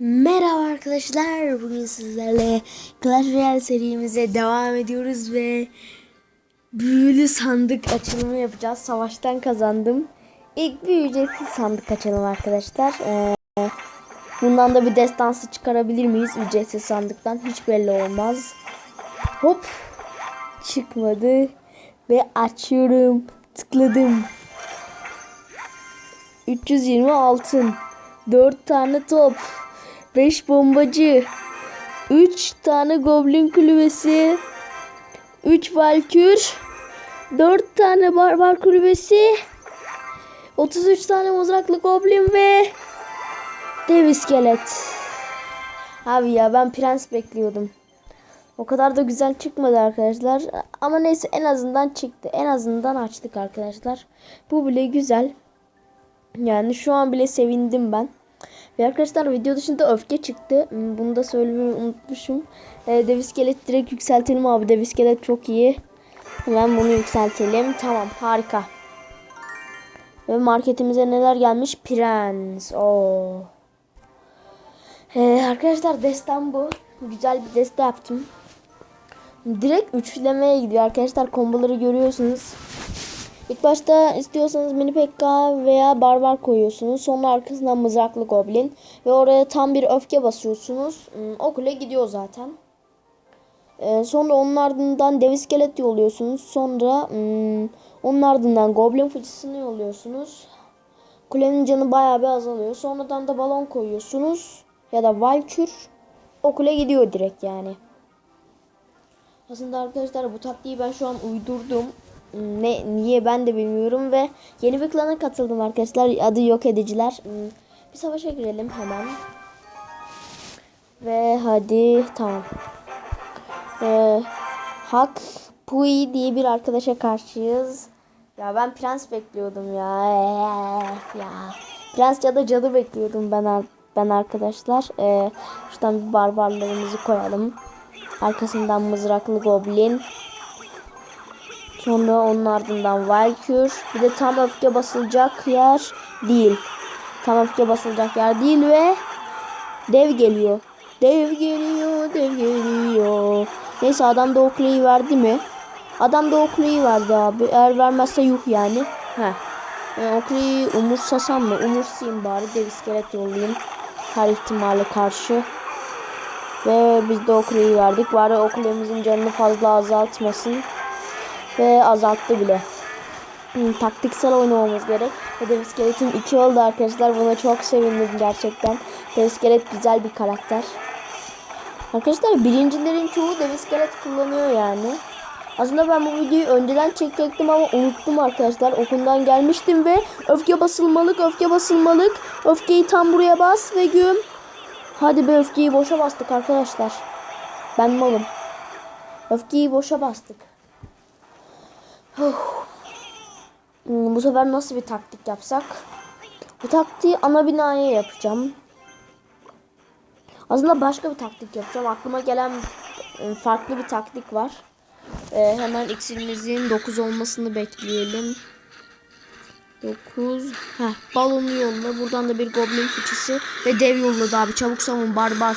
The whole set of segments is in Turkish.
Merhaba arkadaşlar. Bugün sizlerle Clash Royale serimize devam ediyoruz ve büyülü sandık açılımı yapacağız. Savaştan kazandım. İlk bir ücretsiz sandık açalım arkadaşlar. Ee, bundan da bir destansı çıkarabilir miyiz ücretsiz sandıktan? Hiç belli olmaz. Hop. Çıkmadı. Ve açıyorum. Tıkladım. 320 altın. 4 tane top. 5 bombacı. 3 tane goblin kulübesi. 3 valkür. 4 tane barbar kulübesi. 33 tane mızraklı goblin ve dev iskelet. Abi ya ben prens bekliyordum. O kadar da güzel çıkmadı arkadaşlar. Ama neyse en azından çıktı. En azından açtık arkadaşlar. Bu bile güzel. Yani şu an bile sevindim ben. Ve arkadaşlar video dışında öfke çıktı. Hmm, Bunu da söylemeyi unutmuşum. Ee, dev iskelet direkt yükseltelim abi. Dev iskelet çok iyi. Hemen bunu yükseltelim. Tamam harika. Ve marketimize neler gelmiş? Prens. Oo. Ee, arkadaşlar destem bu. Güzel bir deste yaptım. Direkt üçlemeye gidiyor arkadaşlar. Komboları görüyorsunuz. İlk başta istiyorsanız mini pekka veya barbar koyuyorsunuz. Sonra arkasından mızraklı goblin. Ve oraya tam bir öfke basıyorsunuz. Hmm, O kule gidiyor zaten. Ee, sonra onun ardından dev iskelet yolluyorsunuz. Sonra hmm, onun ardından goblin fıçısını yolluyorsunuz. Kulenin canı bayağı bir azalıyor. Sonradan da balon koyuyorsunuz. Ya da valkür. O kule gidiyor direkt yani. Aslında arkadaşlar bu taktiği ben şu an uydurdum. Ne niye ben de bilmiyorum ve yeni bir klana katıldım arkadaşlar. Adı yok ediciler. Hmm, Bir savaşa girelim hemen. Ve hadi tamam. Ee, Hak Pui diye bir arkadaşa karşıyız. Ya ben prens bekliyordum ya. Ya. Prens ya da cadı bekliyordum ben ben arkadaşlar. Ee, şuradan bir barbarlarımızı koyalım. Arkasından mızraklı goblin. Sonra onun ardından Valkür. Bir de tam öfke basılacak yer değil. Tam öfke basılacak yer değil ve dev geliyor. Dev geliyor, dev geliyor. Neyse adam da o kuleyi verdi mi? Adam da o kuleyi verdi abi. Eğer vermezse yuh yani. Heh. Ben o kuleyi umursasam mı? Umursayayım bari. Dev iskelet yollayayım. Her ihtimale karşı. Ve biz de o kuleyi verdik. Bari o kulemizin canını fazla azaltmasın. Ve azalttı bile. Hmm, taktiksel oynamamız gerek. Ve Dev İskelet'in 2 oldu arkadaşlar. Buna çok sevindim gerçekten. Dev İskelet güzel bir karakter. Arkadaşlar birincilerin çoğu Dev İskelet kullanıyor yani. Aslında ben bu videoyu önceden çekecektim ama unuttum arkadaşlar. Okuldan gelmiştim ve öfke basılmalık, öfke basılmalık. Öfkeyi tam buraya bas ve güm. Hadi be öfkeyi boşa bastık arkadaşlar. Ben malım. Öfkeyi boşa bastık. Hmm, bu sefer nasıl bir taktik yapsak? Bu taktiği ana binaya yapacağım. Aslında başka bir taktik yapacağım. Aklıma gelen e, farklı bir taktik var. Ee, hemen iksirimizin 9 olmasını bekleyelim. 9. Heh, balonu yolla. Buradan da bir goblin fıçısı. Ve dev yolladı abi. Çabuk savun barbar.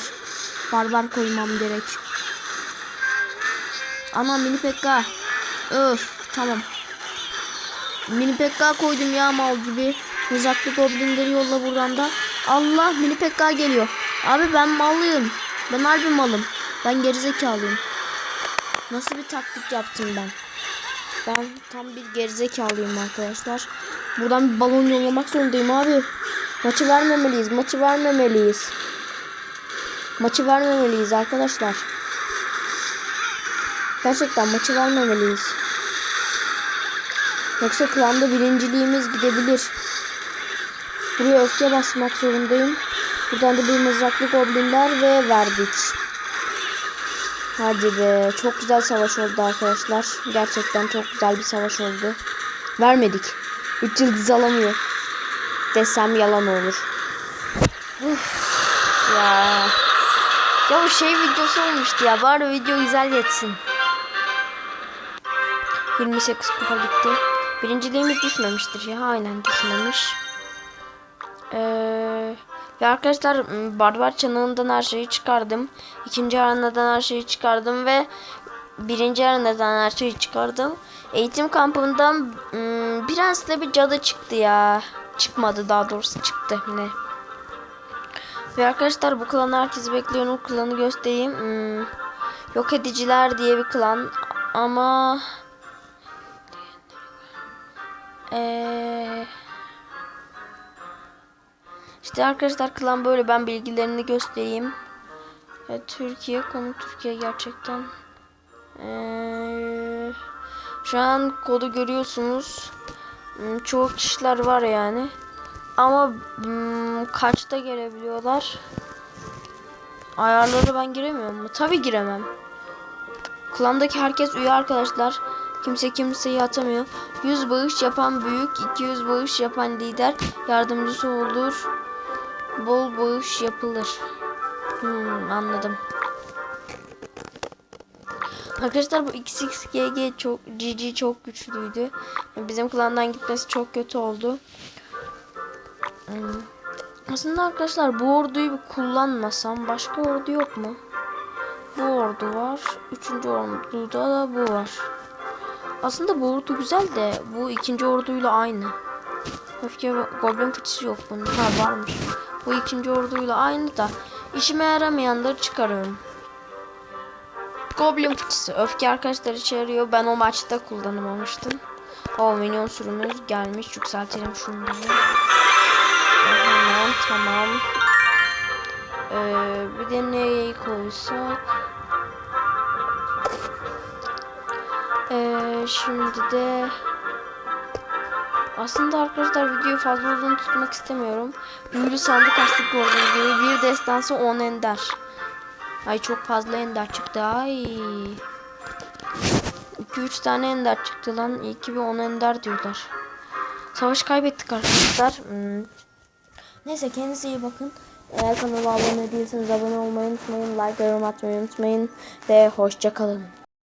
Barbar koymam gerek. Ama mini pekka. Öf tamam. Mini pekka koydum ya mal gibi. Mızraklı goblinleri yolla buradan da. Allah mini pekka geliyor. Abi ben mallıyım. Ben harbi malım. Ben gerizekalıyım. Nasıl bir taktik yaptım ben? Ben tam bir gerizekalıyım arkadaşlar. Buradan bir balon yollamak zorundayım abi. Maçı vermemeliyiz. Maçı vermemeliyiz. Maçı vermemeliyiz arkadaşlar. Gerçekten maçı vermemeliyiz. Yoksa klanda birinciliğimiz gidebilir. Buraya öfke basmak zorundayım. Buradan da bir mızraklı goblinler ve verdik. Hadi be. Çok güzel savaş oldu arkadaşlar. Gerçekten çok güzel bir savaş oldu. Vermedik. 3 yıldız alamıyor. Desem yalan olur. Uf, ya. Ya bu şey videosu olmuştu ya. Bari video güzel geçsin. 28 kupa gitti. Birinciliğimiz düşmemiştir ya. Aynen düşmemiş. Ee, Ve arkadaşlar Barbar çanağından her şeyi çıkardım. İkinci arenadan her şeyi çıkardım ve birinci arenadan her şeyi çıkardım. Eğitim kampından m, prensle bir cadı çıktı ya. Çıkmadı daha doğrusu çıktı yine. Ve arkadaşlar bu klanı herkes bekliyor. O klanı göstereyim. Hmm, yok ediciler diye bir klan. Ama Eee işte arkadaşlar klan böyle ben bilgilerini göstereyim. Evet, Türkiye konu Türkiye gerçekten. Eee, şu an kodu görüyorsunuz. Hmm, Çoğu kişiler var yani. Ama hmm, kaçta gelebiliyorlar? Ayarları ben giremiyorum mu? Tabi giremem. Klandaki herkes üye arkadaşlar. Kimse kimseyi atamıyor. 100 bağış yapan büyük, 200 bağış yapan lider yardımcısı olur. Bol bağış yapılır. Hmm, anladım. Arkadaşlar bu XXGG çok GG çok güçlüydü. Bizim klandan gitmesi çok kötü oldu. Hmm. Aslında arkadaşlar bu orduyu kullanmasam başka ordu yok mu? Bu ordu var. Üçüncü orduda da bu var. Aslında bu ordu güzel de bu ikinci orduyla aynı. Öfke goblin fıçısı yok bunun. Ha varmış. Bu ikinci orduyla aynı da işime yaramayanları çıkarıyorum. Goblin fıçısı. Öfke arkadaşlar işe yarıyor. Ben o maçta kullanamamıştım. O minyon sürümümüz gelmiş. Yükseltelim şunları. Hemen tamam. Ee, bir de neyi koysak? Ee, şimdi de aslında arkadaşlar videoyu fazla uzun tutmak istemiyorum. Büyülü sandık açtık gördüğünüz gibi. Bir destansı 10 ender. Ay çok fazla ender çıktı. Ay. 2-3 tane ender çıktı lan. İyi ki bir 10 ender diyorlar. Savaş kaybettik arkadaşlar. Hmm. Neyse kendinize iyi bakın. Eğer kanala abone değilseniz abone olmayı unutmayın. Like yorum atmayı unutmayın. Ve hoşça kalın.